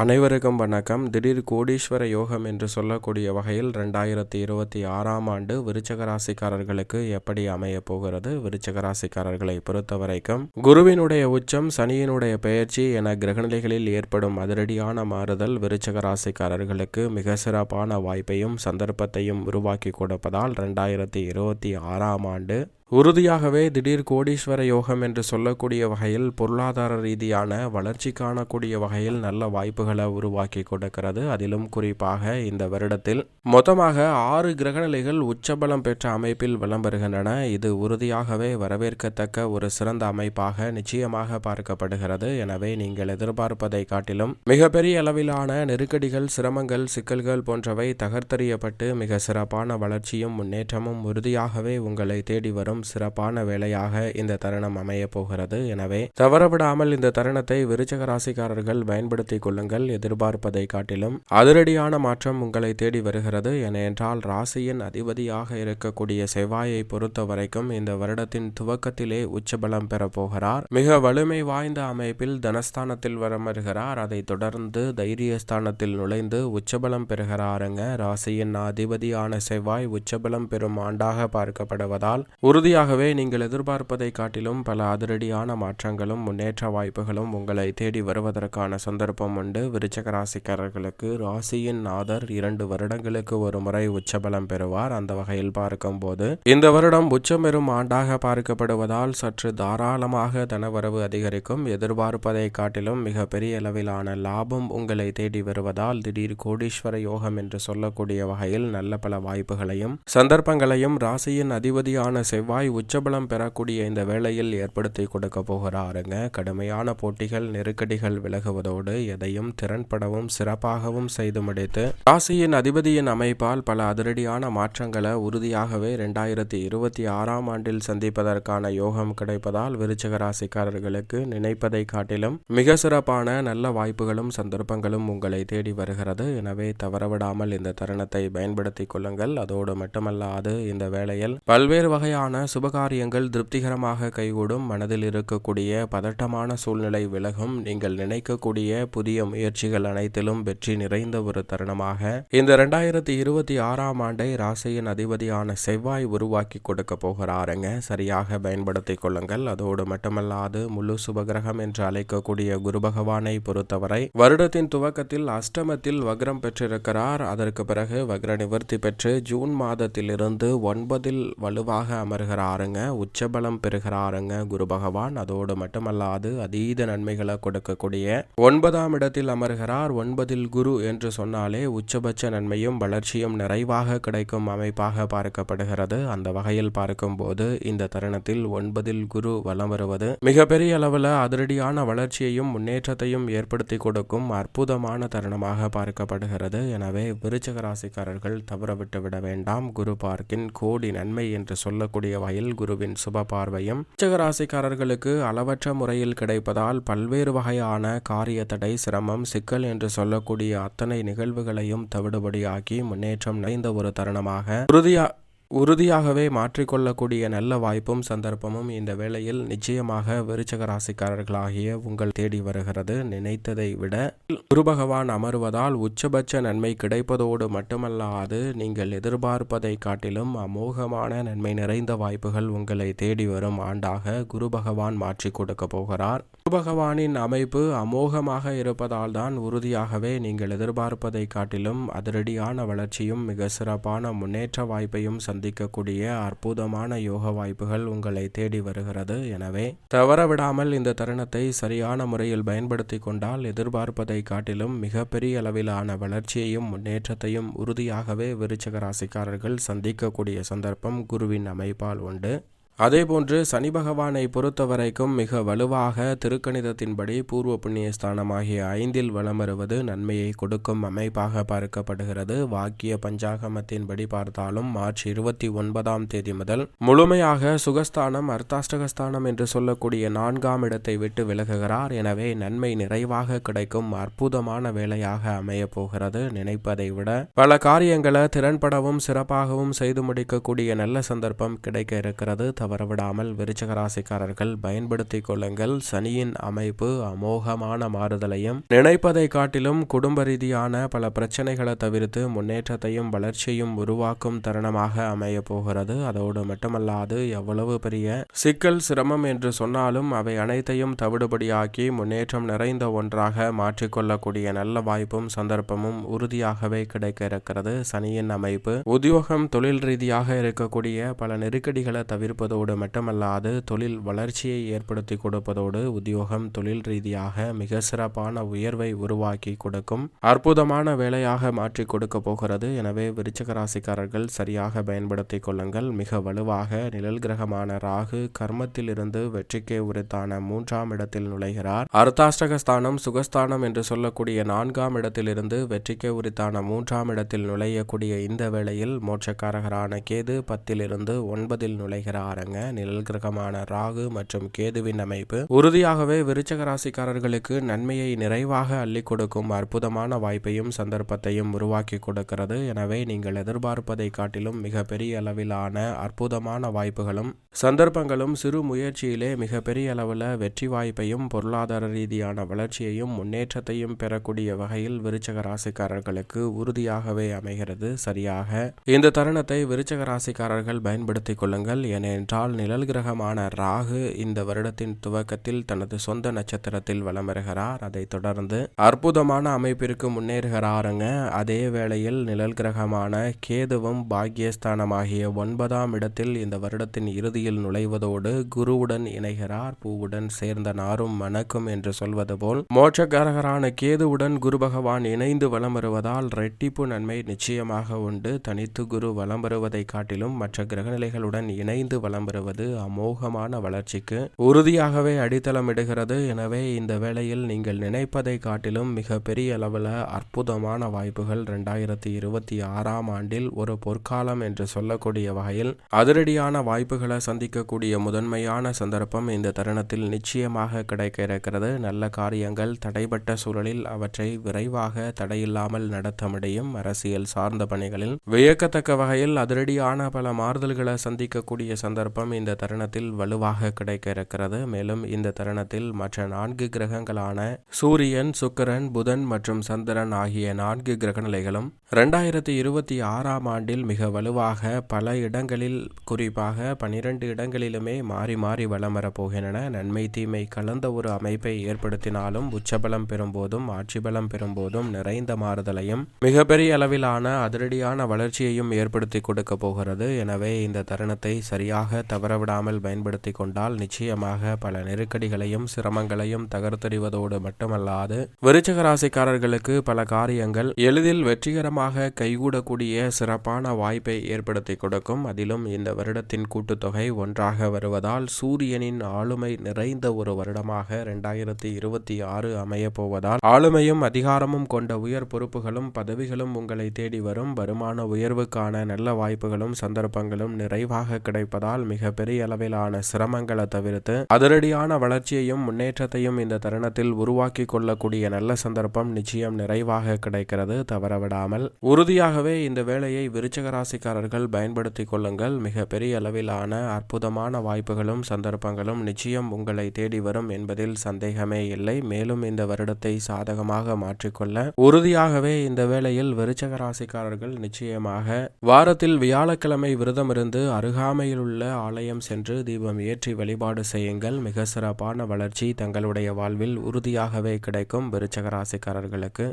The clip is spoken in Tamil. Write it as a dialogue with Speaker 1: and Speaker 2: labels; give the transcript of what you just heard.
Speaker 1: அனைவருக்கும் வணக்கம். திடீர் கோடீஸ்வர யோகம் என்று சொல்லக்கூடிய வகையில் ரெண்டாயிரத்தி இருபத்தி ஆறாம் ஆண்டு விருச்சக ராசிக்காரர்களுக்கு எப்படி அமைய போகிறது? விருச்சக ராசிக்காரர்களை பொறுத்த வரைக்கும் குருவினுடைய உச்சம் சனியினுடைய பெயர்ச்சி என கிரகநிலைகளில் ஏற்படும் அதிரடியான மாறுதல் விருச்சக ராசிக்காரர்களுக்கு மிக சிறப்பான வாய்ப்பையும் சந்தர்ப்பத்தையும் உருவாக்கி கொடுப்பதால் ரெண்டாயிரத்தி இருபத்தி ஆறாம் ஆண்டு உறுதியாகவே திடீர் கோடீஸ்வர யோகம் என்று சொல்லக்கூடிய வகையில் பொருளாதார ரீதியான வளர்ச்சி காணக்கூடிய வகையில் நல்ல வாய்ப்புகளை உருவாக்கி கொடுக்கிறது. அதிலும் குறிப்பாக இந்த வருடத்தில் மொத்தமாக ஆறு கிரகநிலைகள் உச்சபலம் பெற்ற அமைப்பில் விளம்பருகின்றன இது உறுதியாகவே வரவேற்கத்தக்க ஒரு சிறந்த அமைப்பாக நிச்சயமாக பார்க்கப்படுகிறது. எனவே நீங்கள் எதிர்பார்ப்பதை காட்டிலும் மிகப்பெரிய அளவிலான நெருக்கடிகள் சிரமங்கள் சிக்கல்கள் போன்றவை தகர்த்தறியப்பட்டு மிக சிறப்பான வளர்ச்சியும் முன்னேற்றமும் உறுதியாகவே உங்களை தேடி வரும் சிறப்பான வேலையாக இந்த தருணம் அமைய போகிறது. எனவே தவறவிடாமல் இந்த தருணத்தை விருச்சக ராசிக்காரர்கள் பயன்படுத்திக் கொள்ளுங்கள். எதிர்பார்ப்பதை காட்டிலும் அதிரடியான மாற்றம் உங்களை தேடி வருகிறது. ஏனென்றால் ராசியின் அதிபதியாக இருக்கக்கூடிய செவ்வாயை பொறுத்த வரைக்கும் இந்த வருடத்தின் துவக்கத்திலே உச்சபலம் பெறப்போகிறார் மிக வலிமை வாய்ந்த அமைப்பில் தனஸ்தானத்தில் வரமருகிறார் அதைத் தொடர்ந்து தைரியஸ்தானத்தில் நுழைந்து உச்சபலம் பெறுகிறாருங்க. ராசியின் அதிபதியான செவ்வாய் உச்சபலம் பெறும் ஆண்டாக பார்க்கப்படுவதால் உறுதி உறுதியாகவே நீங்கள் எதிர்பார்ப்பதை காட்டிலும் பல அதிரடியான மாற்றங்களும் முன்னேற்ற வாய்ப்புகளும் உங்களை தேடி வருவதற்கான சந்தர்ப்பம் உண்டு. விருச்சக ராசிக்காரர்களுக்கு ராசியின் நாதர் இரண்டு வருடங்களுக்கு ஒரு முறை உச்சபலம் பெறுவார். அந்த வகையில் பார்க்கும்போது இந்த வருடம் உச்சம் பெறும் ஆண்டாக பார்க்கப்படுவதால் சற்று தாராளமாக தனவரவு அதிகரிக்கும். எதிர்பார்ப்பதை காட்டிலும் மிக பெரிய அளவிலான லாபம் உங்களை தேடி வருவதால் திடீர் கோடீஸ்வர யோகம் என்று சொல்லக்கூடிய வகையில் நல்ல பல வாய்ப்புகளையும் சந்தர்ப்பங்களையும் ராசியின் அதிபதியான செவ்வாய் உச்சபலம் பெறக்கூடிய இந்த வேளையில் ஏற்படுத்தி கொடுக்க போகிறாருங்க. கடுமையான போட்டிகள் நெருக்கடிகள் விலகுவதோடு எதையும் திறன்படவும் சிறப்பாகவும் செய்து முடித்து ராசியின் அதிபதியின் அமைப்பால் பல அதிரடியான மாற்றங்களை உறுதியாகவே இரண்டாயிரத்தி இருபத்தி ஆறாம் ஆண்டில் சந்திப்பதற்கான யோகம் கிடைப்பதால் விருச்சக ராசிக்காரர்களுக்கு நினைப்பதை காட்டிலும் மிக சிறப்பான நல்ல வாய்ப்புகளும் சந்தர்ப்பங்களும் உங்களை தேடி வருகிறது. எனவே தவறவிடாமல் இந்த தருணத்தை பயன்படுத்திக் கொள்ளுங்கள். அதோடு மட்டுமல்லாது இந்த வேளையில் பல்வேறு வகையான சுபகாரியங்கள் திருப்திகரமாக கைகூடும் மனதில் இருக்கக்கூடிய பதட்டமான சூழ்நிலை விலகும். நீங்கள் நினைக்கக்கூடிய புதிய முயற்சிகள் அனைத்திலும் வெற்றி நிறைந்த ஒரு தருணமாக இந்த இரண்டாயிரத்தி இருபத்தி ஆறாம் ஆண்டை ராசியின் அதிபதியான செவ்வாய் உருவாக்கி கொடுக்க போகிறாருங்க. சரியாக பயன்படுத்திக் கொள்ளுங்கள். அதோடு மட்டுமல்லாது முழு சுபகிரகம் என்று அழைக்கக்கூடிய குரு பகவானை பொறுத்தவரை வருடத்தின் துவக்கத்தில் அஷ்டமத்தில் வக்ரம் பெற்றிருக்கிறார். அதற்கு பிறகு வக்ர நிவர்த்தி பெற்று ஜூன் மாதத்திலிருந்து ஒன்பதில் வலுவாக பெறுகிறாருங்க உச்சபலம் பெறுகிறாருங்க குரு பகவான். அதோடு மட்டுமல்லாது அதீத நன்மைகளை கொடுக்கக்கூடிய ஒன்பதாம் இடத்தில் அமர்கிறார். ஒன்பதில் குரு என்று சொன்னாலே உச்சபட்ச நன்மையும் வளர்ச்சியும் நிறைவாக கிடைக்கும் அமைப்பாக பார்க்கப்படுகிறது. அந்த வகையில் பார்க்கும்போது இந்த தருணத்தில் ஒன்பதில் குரு வலம் வருவது மிகப்பெரிய அளவில் அதிரடியான வளர்ச்சியையும் முன்னேற்றத்தையும் ஏற்படுத்தி கொடுக்கும் அற்புதமான தருணமாக பார்க்கப்படுகிறது. எனவே விருச்சக ராசிக்காரர்கள் தவறவிட்டு விட வேண்டாம். குரு பார்க்கின் கோடி நன்மை என்று சொல்லக்கூடிய வயல் குருவின் சுப பார்வையும் விருச்சக ராசிக்காரர்களுக்கு அளவற்ற முறையில் கிடைப்பதால் பல்வேறு வகையான காரிய தடை சிரமம் சிக்கல் என்று சொல்லக்கூடிய அத்தனை நிகழ்வுகளையும் தவிடுபடியாக்கி முன்னேற்றம் நிறைந்த ஒரு தருணமாக உறுதியா உறுதியாகவே மாற்றிக்கொள்ளக்கூடிய நல்ல வாய்ப்பும் சந்தர்ப்பமும் இந்த வேளையில் நிச்சயமாக விருச்சக ராசிக்காரர்களாகிய உங்கள் தேடி வருகிறது. நினைத்ததை விட குரு பகவான் அமர்வதால் உச்சபட்ச நன்மை கிடைப்பதோடு மட்டுமல்லாது நீங்கள் எதிர்பார்ப்பதை காட்டிலும் அமோகமான நன்மை நிறைந்த வாய்ப்புகள் உங்களை தேடி வரும் ஆண்டாக குரு பகவான் மாற்றி கொடுக்க போகிறார். குரு பகவானின் அமைப்பு அமோகமாக இருப்பதால் தான் உறுதியாகவே நீங்கள் எதிர்பார்ப்பதை காட்டிலும் அதிரடியான வளர்ச்சியும் மிக சிறப்பான முன்னேற்ற வாய்ப்பையும் சந்திக்கக்கூடிய அற்புதமான யோக வாய்ப்புகள் உங்களை தேடி வருகிறது. எனவே தவறவிடாமல் இந்த தருணத்தை சரியான முறையில் பயன்படுத்தி கொண்டால் எதிர்பார்ப்பதை காட்டிலும் மிகப்பெரிய அளவிலான வளர்ச்சியையும் முன்னேற்றத்தையும் உறுதியாகவே விருச்சக ராசிக்காரர்கள் சந்திக்கக்கூடிய சந்தர்ப்பம் குருவின் அமைப்பால் உண்டு. அதேபோன்று சனி பகவானை பொறுத்த வரைக்கும் மிக வலுவாக திருக்கணிதத்தின்படி பூர்வ புண்ணிய ஸ்தானமாகிய ஐந்தில் வலம் வருவது நன்மையை கொடுக்கும் அமைப்பாக பார்க்கப்படுகிறது. வாக்கிய பஞ்சாகமத்தின்படி பார்த்தாலும் மார்ச் இருபத்தி ஒன்பதாம் தேதி முதல் முழுமையாக சுகஸ்தானம் அர்த்தாஷ்டகஸ்தானம் என்று சொல்லக்கூடிய நான்காம் இடத்தை விட்டு விலகுகிறார். எனவே நன்மை நிறைவாக கிடைக்கும் அற்புதமான வேலையாக அமையப் போகிறது. நினைப்பதை விட பல காரியங்களை திறன்படவும் சிறப்பாகவும் செய்து முடிக்கக்கூடிய நல்ல சந்தர்ப்பம் கிடைக்க இருக்கிறது. வரவிடாமல் விருச்சக ராசிக்காரர்கள் பயன்படுத்திக் கொள்ளுங்கள். சனியின் அமைப்பு அமோகமான மாறுதலையும் நினைப்பதை காட்டிலும் குடும்ப ரீதியான பல பிரச்சனைகளை தவிர்த்து முன்னேற்றத்தையும் வளர்ச்சியும் உருவாக்கும் தருணமாக அமைய போகிறது. அதோடு மட்டுமல்லாது எவ்வளவு பெரிய சிக்கல் சிரமம் என்று சொன்னாலும் அவை அனைத்தையும் தவிடுபடியாக்கி முன்னேற்றம் நிறைந்த ஒன்றாக மாற்றிக்கொள்ளக்கூடிய நல்ல வாய்ப்பும் சந்தர்ப்பமும் உறுதியாகவே கிடைக்க இருக்கிறது. சனியின் அமைப்பு உத்தியோகம் தொழில் ரீதியாக இருக்கக்கூடிய பல நெருக்கடிகளை தவிர்ப்பதோடு மட்டுமல்லாது தொழில் வளர்ச்சியை ஏற்படுத்தி கொடுப்பதோடு உத்தியோகம் தொழில் ரீதியாக மிக சிறப்பான உயர்வை உருவாக்கி கொடுக்கும். அற்புதமான வேலையாக மாற்றி கொடுக்க போகிறது. எனவே விருச்சக ராசிக்காரர்கள் சரியாக பயன்படுத்திக் கொள்ளுங்கள். மிக வலுவாக நிழல் கிரகமான ராகு கர்மத்திலிருந்து வெற்றிக்கே உரித்தான மூன்றாம் இடத்தில் நுழைகிறார். அர்த்தாஷ்டகஸ்தானம் சுகஸ்தானம் என்று சொல்லக்கூடிய நான்காம் இடத்திலிருந்து வெற்றிக்கே உரித்தான மூன்றாம் இடத்தில் நுழையக்கூடிய இந்த வேளையில் மோட்சக்காரகரான கேது பத்திலிருந்து ஒன்பதில் நுழைகிறார். பாருங்க. நிழல் கிரகமான ராகு மற்றும் கேதுவின் அமைப்பு உறுதியாகவே விருச்சக ராசிக்காரர்களுக்கு நன்மையை நிறைவாக அள்ளி கொடுக்கும் அற்புதமான வாய்ப்பையும் சந்தர்ப்பத்தையும் உருவாக்கி கொடுக்கிறது. எனவே நீங்கள் எதிர்பார்ப்பதை காட்டிலும் மிகப்பெரிய அளவிலான அற்புதமான வாய்ப்புகளும் சந்தர்ப்பங்களும் சிறு முயற்சியிலே மிக பெரிய அளவில் வெற்றி வாய்ப்பையும் பொருளாதார ரீதியான வளர்ச்சியையும் முன்னேற்றத்தையும் பெறக்கூடிய வகையில் விருச்சக ராசிக்காரர்களுக்கு உறுதியாகவே அமைகிறது. சரியாக. இந்த தருணத்தை விருச்சக ராசிக்காரர்கள் பயன்படுத்திக் கொள்ளுங்கள். ஏனென்றால் நிழல் கிரகமான ராகு இந்த வருடத்தின் துவக்கத்தில் தனது சொந்த நட்சத்திரத்தில் வலம் வருகிறார். அதைத் தொடர்ந்து அற்புதமான அமைப்பிற்கு முன்னேறுகிறாருங்க. அதே வேளையில் நிழல் கிரகமான கேதுவும் பாக்கியஸ்தானமாகிய ஒன்பதாம் இடத்தில் இந்த வருடத்தின் இறுதியில் நுழைவதோடு குருவுடன் இணைகிறார். பூவுடன் சேர்ந்த நாரும் மணக்கும் என்று சொல்வது போல் மோட்சக்காரகரான கேதுவுடன் குரு பகவான் இணைந்து வலம் வருவதால் ரெட்டிப்பு நன்மை நிச்சயமாக உண்டு. தனித்து குரு வலம் வருவதை காட்டிலும் மற்ற கிரகநிலைகளுடன் இணைந்து வலம் வருவது அமோகமான வளர்ச்சிக்கு உறுதியாகவே அடித்தளமிடுகிறது. எனவே இந்த வேளையில் நீங்கள் நினைப்பதை காட்டிலும் மிக பெரிய அளவில் அற்புதமான வாய்ப்புகள் ரெண்டாயிரத்தி இருபத்தி ஆறாம் ஆண்டில் ஒரு பொற்காலம் என்று சொல்லக்கூடிய வகையில் அதிரடியான வாய்ப்புகளை சந்திக்கக்கூடிய முதன்மையான சந்தர்ப்பம் இந்த தருணத்தில் நிச்சயமாக கிடைக்க இருக்கிறது நல்ல காரியங்கள் தடைபட்ட சூழலில் அவற்றை விரைவாக தடையில்லாமல் நடத்த முடியும். அரசியல் சார்ந்த பணிகளில் வியக்கத்தக்க வகையில் அதிரடியான பல மாறுதல்களை சந்திக்கக்கூடிய சந்தர்ப்பம் இந்த தருணத்தில் வலுவாக கிடைக்க இருக்கிறது மேலும் இந்த தருணத்தில் மற்ற நான்கு கிரகங்களான சூரியன் சுக்கரன் புதன் மற்றும் சந்திரன் ஆகிய நான்கு கிரகநிலைகளும் ரெண்டாயிரத்தி இருபத்தி ஆறாம் ஆண்டில் மிக வலுவாக பல இடங்களில் குறிப்பாக பனிரெண்டு இடங்களிலுமே மாறி மாறி வலம் வரப்போகின்றன நன்மை தீமை கலந்த ஒரு அமைப்பை ஏற்படுத்தினாலும் உச்சபலம் பெறும்போதும் ஆட்சி பலம் பெறும்போதும் நிறைந்த மாறுதலையும் மிகப்பெரிய அளவிலான அதிரடியான வளர்ச்சியையும் ஏற்படுத்தி கொடுக்க போகிறது. எனவே இந்த தருணத்தை சரியாக தவறவிடாமல் பயன்படுத்தி கொண்டால் நிச்சயமாக பல நெருக்கடிகளையும் சிரமங்களையும் தகர்த்தெறிவதோடு மட்டுமல்லாது விருச்சக ராசிக்காரர்களுக்கு பல காரியங்கள் எளிதில் வெற்றிகரமாக கைகூடக்கூடிய சிறப்பான வாய்ப்பை ஏற்படுத்தி கொடுக்கும். அதிலும் இந்த வருடத்தின் கூட்டுத்தொகை ஒன்றாக வருவதால் சூரியனின் ஆளுமை நிறைந்த ஒரு வருடமாக இரண்டாயிரத்தி இருபத்தி ஆறு அமைய போவதால் ஆளுமையும் அதிகாரமும் கொண்ட உயர் பொறுப்புகளும் பதவிகளும் உங்களை தேடி வரும். வருமான உயர்வுக்கான நல்ல வாய்ப்புகளும் சந்தர்ப்பங்களும் நிறைவாக கிடைப்பதால் மிக பெரிய அளவிலான சிரமங்களை தவிர்த்து அதிரடியான வளர்ச்சியையும் முன்னேற்றத்தையும் இந்த தருணத்தில் உருவாக்கி கொள்ளக்கூடிய நல்ல சந்தர்ப்பம் நிச்சயம் நிறைவாக கிடைக்கிறது. தவறவிடாமல் உறுதியாகவே இந்த வேலையை விருச்சக ராசிக்காரர்கள் பயன்படுத்திக் கொள்ளுங்கள். மிக பெரிய அளவிலான அற்புதமான வாய்ப்புகளும் சந்தர்ப்பங்களும் நிச்சயம் உங்களை தேடி வரும் என்பதில் சந்தேகமே இல்லை. மேலும் இந்த வருடத்தை சாதகமாக மாற்றிக்கொள்ள உறுதியாகவே இந்த வேளையில் விருச்சக ராசிக்காரர்கள் நிச்சயமாக வாரத்தில் வியாழக்கிழமை விரதமிருந்து அருகாமையில் உள்ள ஆலயம் சென்று தீபம் ஏற்றி வழிபாடு செய்யுங்கள். மிக சிறப்பான வளர்ச்சி தங்களுடைய வாழ்வில் உறுதியாகவே கிடைக்கும் விருச்சகராசிக்காரர்களுக்கு